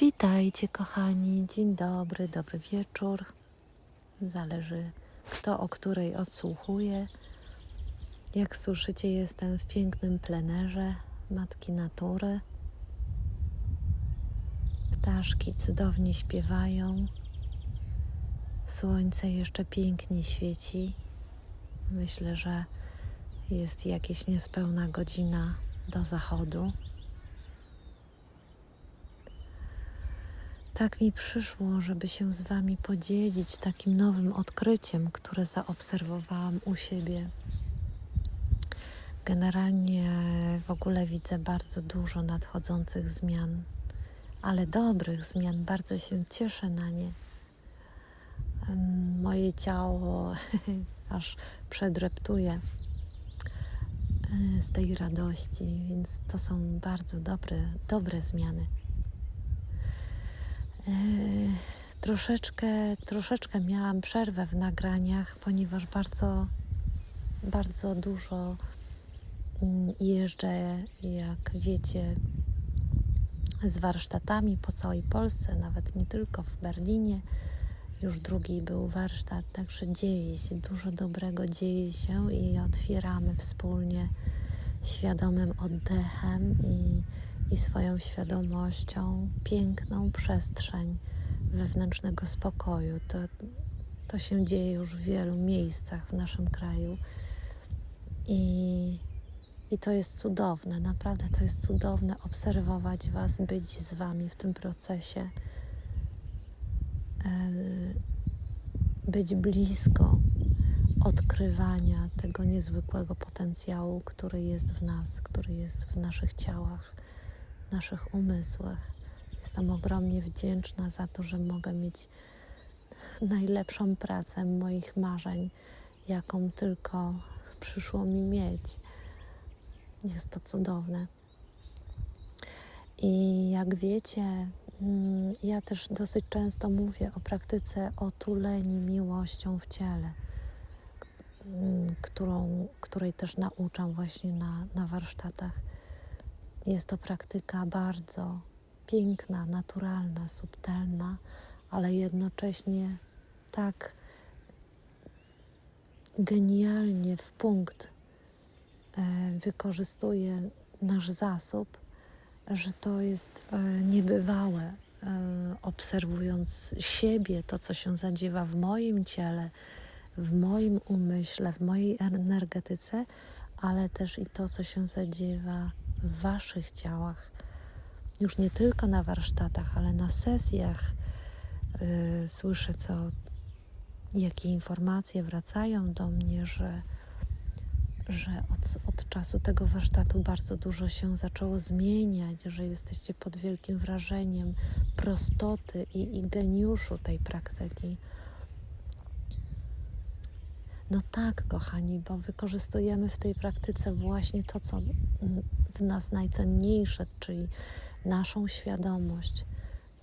Witajcie, kochani. Dzień dobry, dobry wieczór. Zależy, kto o której odsłuchuje. Jak słyszycie, jestem w pięknym plenerze Matki Natury. Ptaszki cudownie śpiewają. Słońce jeszcze pięknie świeci. Myślę, że jest jakieś niespełna godzina do zachodu. Tak mi przyszło, żeby się z Wami podzielić takim nowym odkryciem, które zaobserwowałam u siebie. Generalnie w ogóle widzę bardzo dużo nadchodzących zmian, ale dobrych zmian. Bardzo się cieszę na nie. Em, Moje ciało aż przedreptuje e, z tej radości, więc to są bardzo dobre, dobre zmiany. E, Troszeczkę, troszeczkę miałam przerwę w nagraniach, ponieważ bardzo, bardzo dużo mm, jeżdżę, jak wiecie, z warsztatami po całej Polsce, nawet nie tylko w Berlinie. Już drugi był warsztat, także dzieje się, dużo dobrego dzieje się i otwieramy wspólnie świadomym oddechem i, i swoją świadomością piękną przestrzeń wewnętrznego spokoju. To, to się dzieje już w wielu miejscach w naszym kraju i, i to jest cudowne, naprawdę to jest cudowne obserwować Was, być z Wami w tym procesie, e, być blisko odkrywania tego niezwykłego potencjału, który jest w nas, który jest w naszych ciałach, naszych umysłach. Jestem ogromnie wdzięczna za to, że mogę mieć najlepszą pracę moich marzeń, jaką tylko przyszło mi mieć. Jest to cudowne. I jak wiecie, mm, ja też dosyć często mówię o praktyce otuleni miłością w ciele, mm, którą, której też nauczam właśnie na, na warsztatach. Jest to praktyka bardzo piękna, naturalna, subtelna, ale jednocześnie tak genialnie w punkt e, wykorzystuje nasz zasób, że to jest e, niebywałe. E, obserwując siebie, to co się zadziewa w moim ciele, w moim umyśle, w mojej energetyce, ale też i to, co się zadziewa w waszych ciałach. Już nie tylko na warsztatach, ale na sesjach y, słyszę, co, jakie informacje wracają do mnie, że, że od, od czasu tego warsztatu bardzo dużo się zaczęło zmieniać, że jesteście pod wielkim wrażeniem prostoty i, i geniuszu tej praktyki. No tak, kochani, bo wykorzystujemy w tej praktyce właśnie to, co w nas najcenniejsze, czyli naszą świadomość,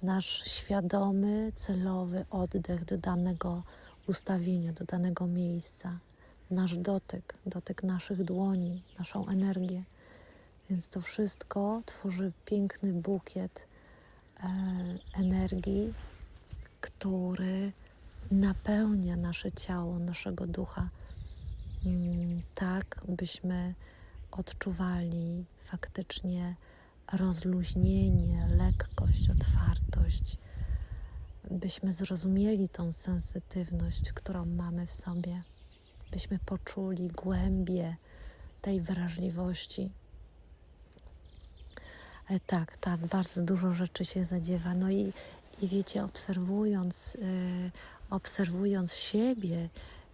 nasz świadomy, celowy oddech do danego ustawienia, do danego miejsca, nasz dotyk, dotyk naszych dłoni, naszą energię. Więc to wszystko tworzy piękny bukiet e, energii, który napełnia nasze ciało, naszego ducha, mm, tak byśmy odczuwali faktycznie rozluźnienie, lekkość, otwartość, byśmy zrozumieli tą sensytywność, którą mamy w sobie, byśmy poczuli głębię tej wrażliwości. E, Tak, tak, bardzo dużo rzeczy się zadziewa. No i, i wiecie, obserwując, y, obserwując siebie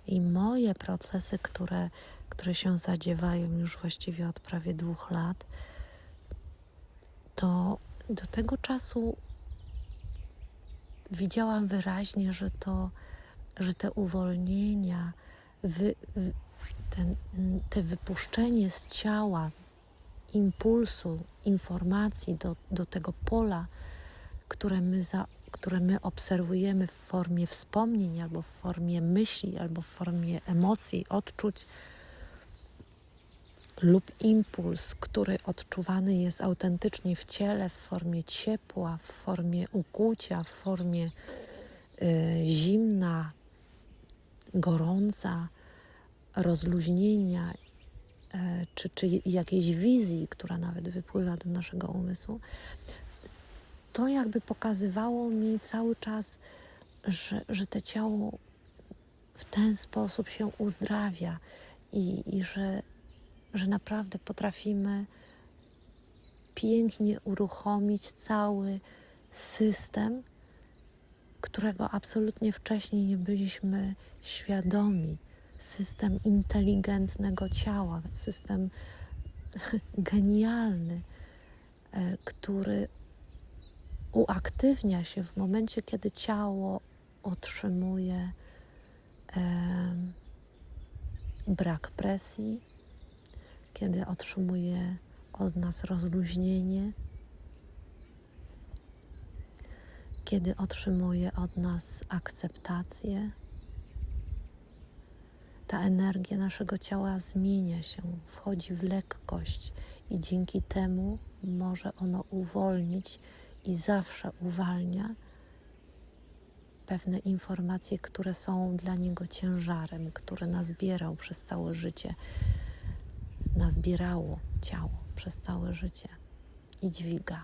i moje procesy, które, które się zadziewają już właściwie od prawie dwóch lat, to do tego czasu widziałam wyraźnie, że to, że te uwolnienia, wy, ten, te wypuszczenie z ciała impulsu, informacji do, do tego pola, które my, za, które my obserwujemy w formie wspomnień, albo w formie myśli, albo w formie emocji, odczuć, lub impuls, który odczuwany jest autentycznie w ciele, w formie ciepła, w formie ukłucia, w formie y, zimna, gorąca, rozluźnienia, y, czy, czy jakiejś wizji, która nawet wypływa do naszego umysłu, to jakby pokazywało mi cały czas, że, że to ciało w ten sposób się uzdrawia i, i że, że naprawdę potrafimy pięknie uruchomić cały system, którego absolutnie wcześniej nie byliśmy świadomi. System inteligentnego ciała, system genialny, e, który uaktywnia się w momencie, kiedy ciało otrzymuje em, brak presji, kiedy otrzymuje od nas rozluźnienie, kiedy otrzymuje od nas akceptację. Ta energia naszego ciała zmienia się, wchodzi w lekkość i dzięki temu może ono uwolnić i zawsze uwalnia pewne informacje, które są dla niego ciężarem, które nazbierał przez całe życie, nazbierało ciało przez całe życie i dźwiga.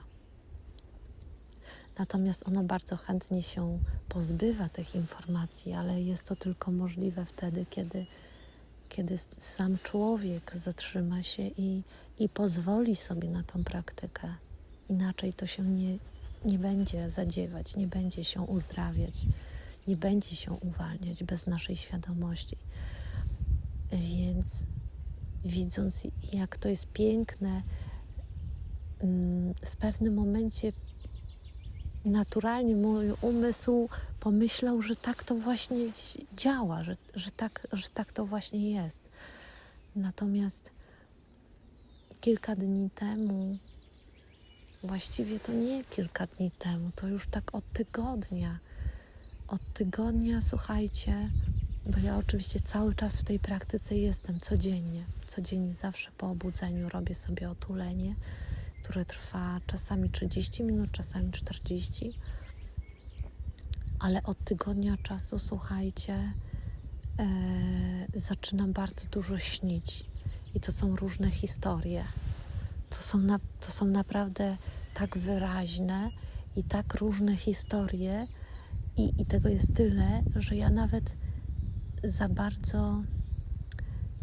Natomiast ono bardzo chętnie się pozbywa tych informacji, ale jest to tylko możliwe wtedy, kiedy, kiedy sam człowiek zatrzyma się i, i pozwoli sobie na tą praktykę. Inaczej to się nie, nie będzie zadziewać, nie będzie się uzdrawiać, nie będzie się uwalniać bez naszej świadomości. Więc widząc, jak to jest piękne, mm, w pewnym momencie naturalnie mój umysł pomyślał, że tak to właśnie działa, że, że, tak, że tak to właśnie jest. Natomiast kilka dni temu, właściwie to nie kilka dni temu, to już tak od tygodnia, od tygodnia, słuchajcie, bo ja oczywiście cały czas w tej praktyce jestem codziennie. Codziennie zawsze po obudzeniu robię sobie otulenie, które trwa czasami 30 minut, czasami 40. Ale od tygodnia czasu, słuchajcie, e, zaczynam bardzo dużo śnić. I to są różne historie. To są, na, to są naprawdę tak wyraźne i tak różne historie, i, i tego jest tyle, że ja nawet za bardzo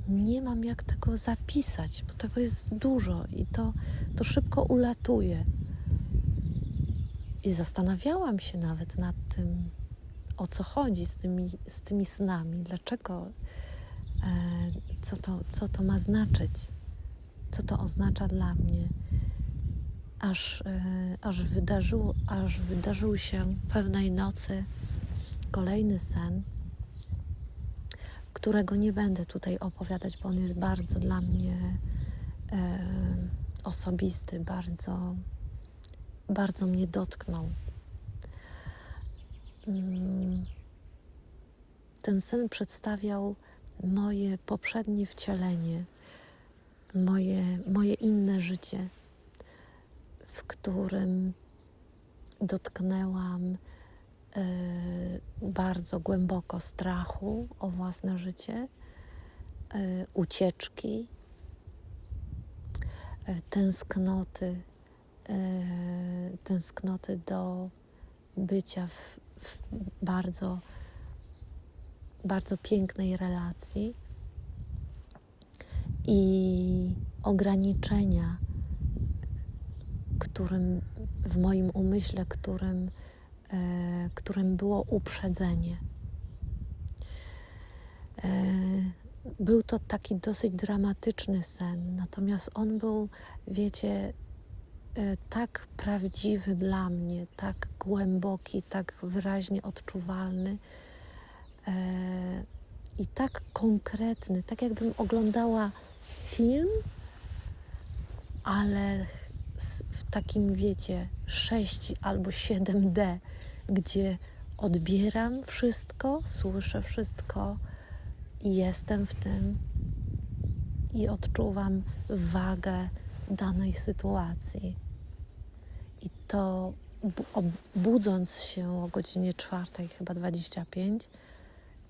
nie mam jak tego zapisać, bo tego jest dużo i to, to szybko ulatuje. I zastanawiałam się nawet nad tym, o co chodzi z tymi, z tymi snami, dlaczego, e, co, to, co to ma znaczyć, co to oznacza dla mnie. Aż, e, aż, wydarzyło, aż wydarzył się pewnej nocy kolejny sen, którego nie będę tutaj opowiadać, bo on jest bardzo dla mnie e, osobisty, bardzo, bardzo mnie dotknął. Mm, ten sen przedstawiał moje poprzednie wcielenie, moje, moje inne życie, w którym dotknęłam E, bardzo głęboko strachu o własne życie, e, ucieczki, e, tęsknoty, tęsknoty do bycia w, w bardzo, bardzo pięknej relacji. I ograniczenia, którym w moim umyśle, którym E, którym było uprzedzenie. E, był to taki dosyć dramatyczny sen, natomiast on był, wiecie, e, tak prawdziwy dla mnie, tak głęboki, tak wyraźnie odczuwalny i tak konkretny, tak jakbym oglądała film, ale w takim, wiecie, 6 albo 7D, gdzie odbieram wszystko, słyszę wszystko jestem w tym i odczuwam wagę danej sytuacji. I to budząc się o godzinie czwartej, chyba 25,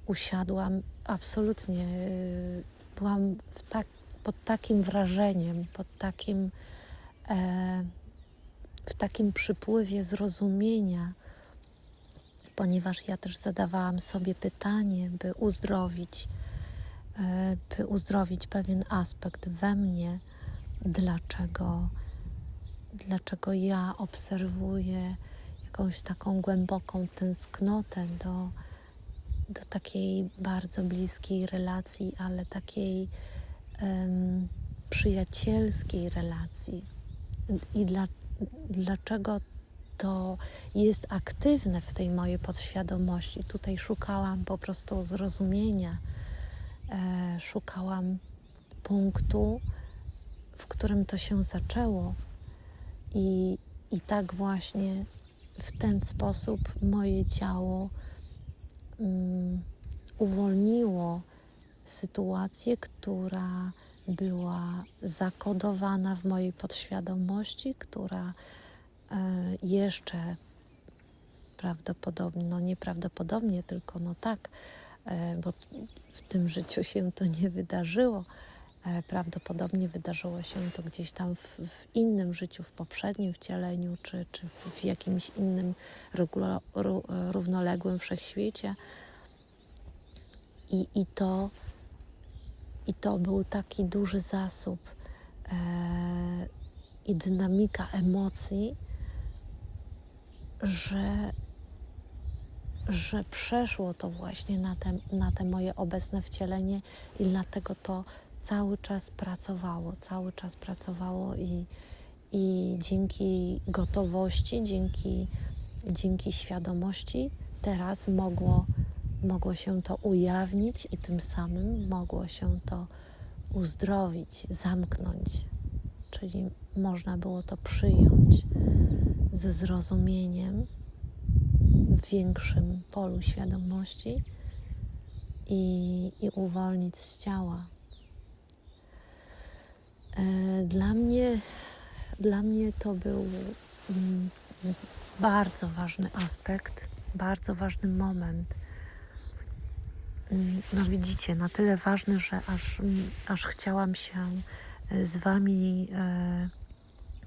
usiadłam absolutnie, y, byłam w tak, pod takim wrażeniem, pod takim, e, w takim przypływie zrozumienia, ponieważ ja też zadawałam sobie pytanie, by uzdrowić, e, by uzdrowić pewien aspekt we mnie, dlaczego, dlaczego ja obserwuję jakąś taką głęboką tęsknotę do, do takiej bardzo bliskiej relacji, ale takiej em, przyjacielskiej relacji. I dla, dlaczego to jest aktywne w tej mojej podświadomości. Tutaj szukałam po prostu zrozumienia, e, szukałam punktu, w którym to się zaczęło. I, I tak właśnie w ten sposób moje ciało um, uwolniło sytuację, która była zakodowana w mojej podświadomości, która e, jeszcze prawdopodobnie, no nieprawdopodobnie, tylko no tak, e, bo w tym życiu się to nie wydarzyło. E, prawdopodobnie wydarzyło się to gdzieś tam w, w innym życiu, w poprzednim wcieleniu, czy, czy w jakimś innym ró- równoległym wszechświecie. I, i, to, I to był taki duży zasób e, i dynamika emocji, że, że przeszło to właśnie na te, na te moje obecne wcielenie i dlatego to cały czas pracowało, cały czas pracowało i, i dzięki gotowości, dzięki, dzięki świadomości teraz mogło, mogło się to ujawnić i tym samym mogło się to uzdrowić, zamknąć. Czyli można było to przyjąć ze zrozumieniem w większym polu świadomości i, i uwolnić z ciała. E, Dla mnie, dla mnie to był mm, bardzo ważny aspekt, bardzo ważny moment. No widzicie, na tyle ważny, że aż, aż chciałam się e, z Wami e,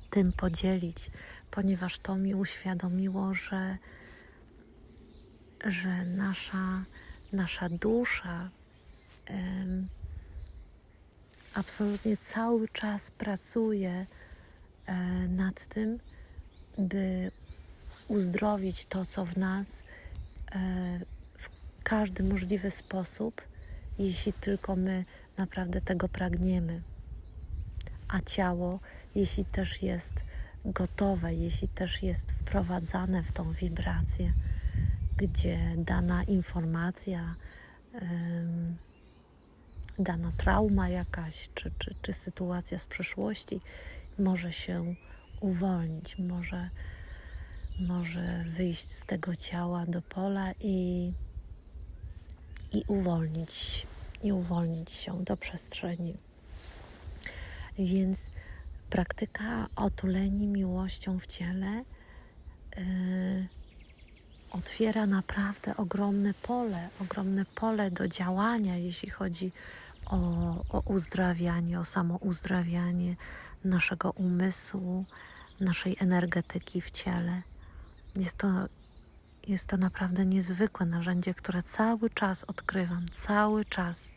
tym podzielić, ponieważ to mi uświadomiło, że, że nasza, nasza dusza em, absolutnie cały czas pracuje e, nad tym, by uzdrowić to, co w nas e, każdy możliwy sposób, jeśli tylko my naprawdę tego pragniemy. A ciało, jeśli też jest gotowe, jeśli też jest wprowadzane w tą wibrację, gdzie dana informacja, dana trauma jakaś, czy, czy, czy sytuacja z przeszłości może się uwolnić, może, może wyjść z tego ciała do pola i, i uwolnić, i uwolnić się do przestrzeni. Więc praktyka otuleni miłością w ciele yy, otwiera naprawdę ogromne pole, ogromne pole do działania, jeśli chodzi o, o uzdrawianie, o samouzdrawianie naszego umysłu, naszej energetyki w ciele. Jest to, jest to naprawdę niezwykłe narzędzie, które cały czas odkrywam, cały czas.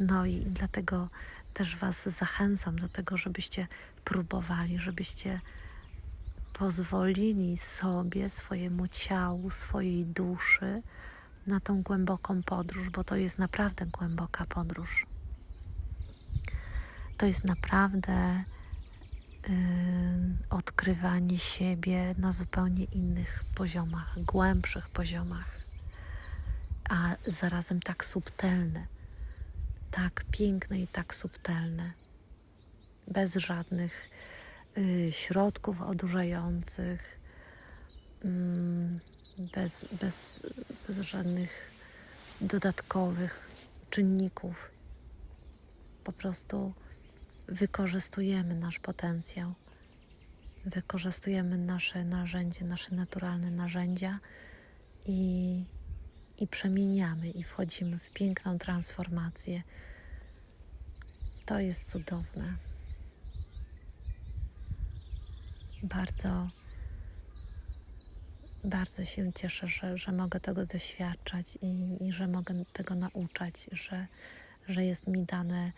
No i dlatego też Was zachęcam do tego, żebyście próbowali, żebyście pozwolili sobie, swojemu ciału, swojej duszy na tą głęboką podróż, bo to jest naprawdę głęboka podróż. To jest naprawdę odkrywanie siebie na zupełnie innych poziomach, głębszych poziomach, a zarazem tak subtelne, tak piękne i tak subtelne, bez żadnych y, środków odurzających, mm, bez, bez, bez żadnych dodatkowych czynników. Po prostu wykorzystujemy nasz potencjał, wykorzystujemy nasze narzędzie, nasze naturalne narzędzia i, i przemieniamy i wchodzimy w piękną transformację. To jest cudowne. Bardzo, bardzo się cieszę, że, że mogę tego doświadczać i, i że mogę tego nauczać, że, że jest mi dane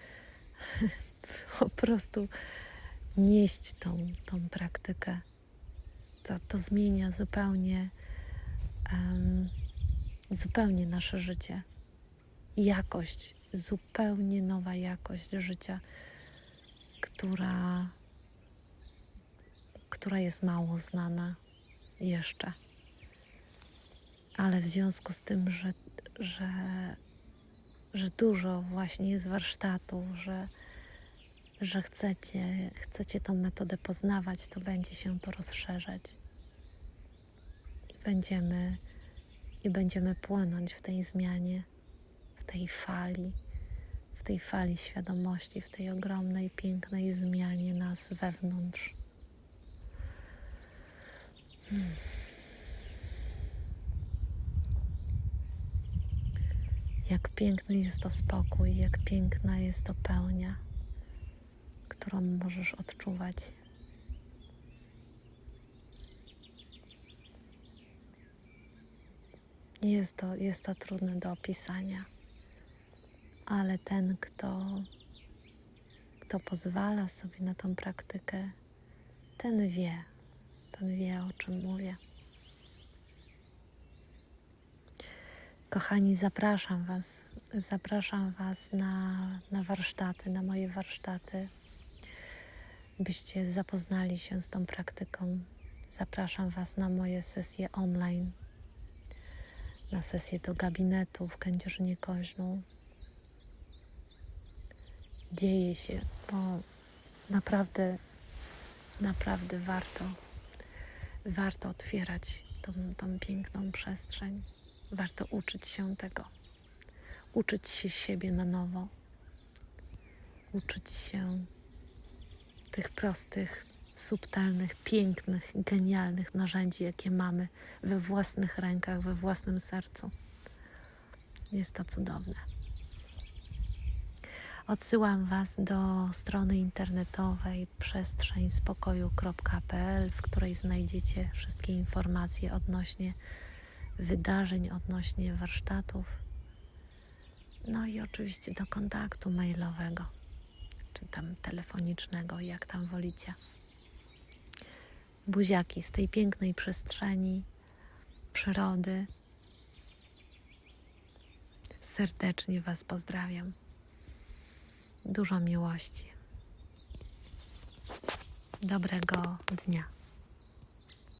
po prostu nieść tą, tą praktykę. To, to zmienia zupełnie, em, zupełnie nasze życie. Jakość, zupełnie nowa jakość życia, która, która jest mało znana jeszcze. Ale w związku z tym, że, że, że dużo właśnie jest warsztatów, że, że chcecie, chcecie tą metodę poznawać, to będzie się to rozszerzać. I będziemy, i będziemy płynąć w tej zmianie, w tej fali, w tej fali świadomości, w tej ogromnej, pięknej zmianie nas wewnątrz. Hmm. Jak piękny jest to spokój, jak piękna jest to pełnia, którą możesz odczuwać. Jest to, jest to trudne do opisania, ale ten, kto, kto pozwala sobie na tą praktykę, ten wie, ten wie o czym mówię. Kochani, zapraszam Was, zapraszam Was na, na warsztaty, na moje warsztaty, byście zapoznali się z tą praktyką. Zapraszam Was na moje sesje online, na sesję do gabinetu w Kędzierzynie Koźlu. Dzieje się, bo naprawdę, naprawdę warto, warto otwierać tą, tą piękną przestrzeń. Warto uczyć się tego, uczyć się siebie na nowo, uczyć się tych prostych, subtelnych, pięknych, genialnych narzędzi, jakie mamy we własnych rękach, we własnym sercu. Jest to cudowne. Odsyłam Was do strony internetowej przestrzeńspokoju.pl, w której znajdziecie wszystkie informacje odnośnie wydarzeń, odnośnie warsztatów. No i oczywiście do kontaktu mailowego, czy tam telefonicznego, jak tam wolicie. Buziaki z tej pięknej przestrzeni, przyrody. Serdecznie Was pozdrawiam. Dużo miłości. Dobrego dnia.